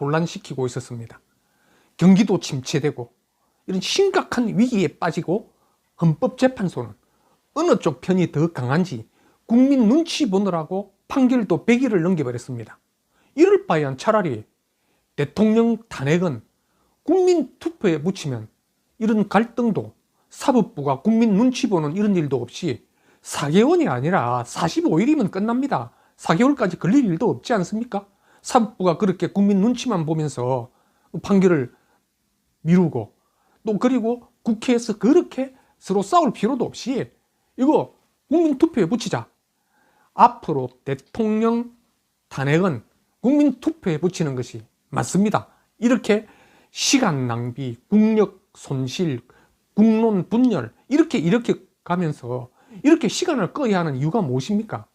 혼란시키고 있었습니다. 경기도 침체되고 이런 심각한 위기에 빠지고 헌법재판소는 어느 쪽 편이 더 강한지 국민 눈치 보느라고 판결도 100일을 넘겨버렸습니다. 이럴 바에야 차라리 대통령 탄핵은 국민 투표에 묻히면 이런 갈등도 사법부가 국민 눈치 보는 이런 일도 없이 4개월이 아니라 45일이면 끝납니다. 4개월까지 걸릴 일도 없지 않습니까? 사법부가 그렇게 국민 눈치만 보면서 판결을 미루고 또 그리고 국회에서 그렇게 서로 싸울 필요도 없이 이거 국민 투표에 붙이자. 앞으로 대통령 탄핵은 국민 투표에 붙이는 것이 맞습니다. 이렇게 시간 낭비, 국력 손실, 국론 분열 이렇게 이렇게 가면서 이렇게 시간을 꺼야 하는 이유가 무엇입니까?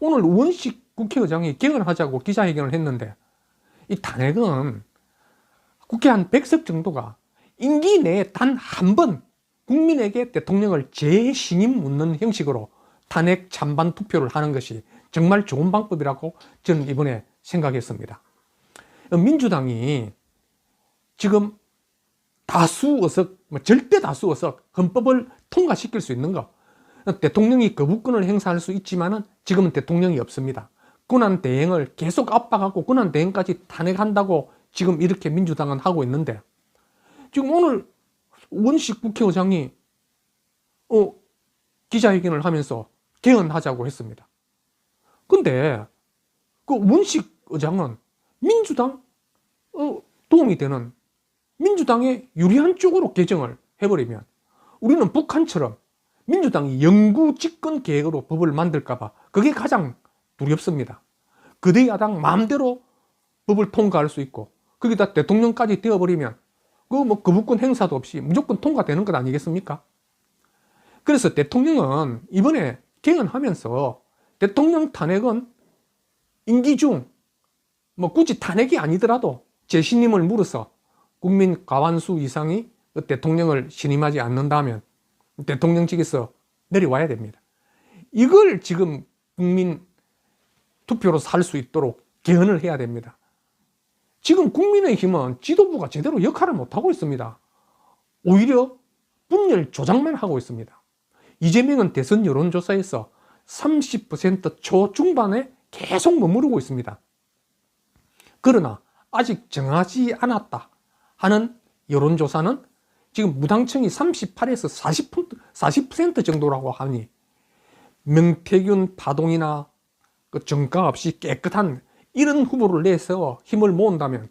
오늘 원식 국회의장이 개헌하자고 기자회견을 했는데 이 탄핵은 국회 한 100석 정도가 임기 내에 단 한 번 국민에게 대통령을 재신임 묻는 형식으로 탄핵 찬반 투표를 하는 것이 정말 좋은 방법이라고 저는 이번에 생각했습니다. 민주당이 지금 다수 의석, 뭐 절대 다수 의석, 헌법을 통과시킬 수 있는 거. 대통령이 거부권을 행사할 수 있지만 은 지금은 대통령이 없습니다. 권한 대행을 계속 압박하고 권한 대행까지 탄핵한다고 지금 이렇게 민주당은 하고 있는데 지금 오늘 원식 국회의장이 어, 기자회견을 하면서 개헌하자고 했습니다. 근데 그 원식 의장은 민주당 어, 도움이 되는 민주당에 유리한 쪽으로 개정을 해버리면 우리는 북한처럼 민주당이 영구 집권 계획으로 법을 만들까봐 그게 가장 두렵습니다. 그대 야당 마음대로 법을 통과할 수 있고 거기다 대통령까지 되어버리면 그 뭐 거부권 행사도 없이 무조건 통과되는 것 아니겠습니까? 그래서 대통령은 이번에 개헌하면서 대통령 탄핵은 임기 중 뭐 굳이 탄핵이 아니더라도 재신임을 물어서 국민 과반수 이상이 그 대통령을 신임하지 않는다면 대통령직에서 내려와야 됩니다. 이걸 지금 국민 투표로 살 수 있도록 개헌을 해야 됩니다. 지금 국민의힘은 지도부가 제대로 역할을 못하고 있습니다. 오히려 분열 조작만 하고 있습니다. 이재명은 대선 여론조사에서 30% 초중반에 계속 머무르고 있습니다. 그러나 아직 정하지 않았다 하는 여론조사는 지금 무당청이 38에서 40%, 40% 정도라고 하니 명태균 파동이나 그 정가 없이 깨끗한 이런 후보를 내서 힘을 모은다면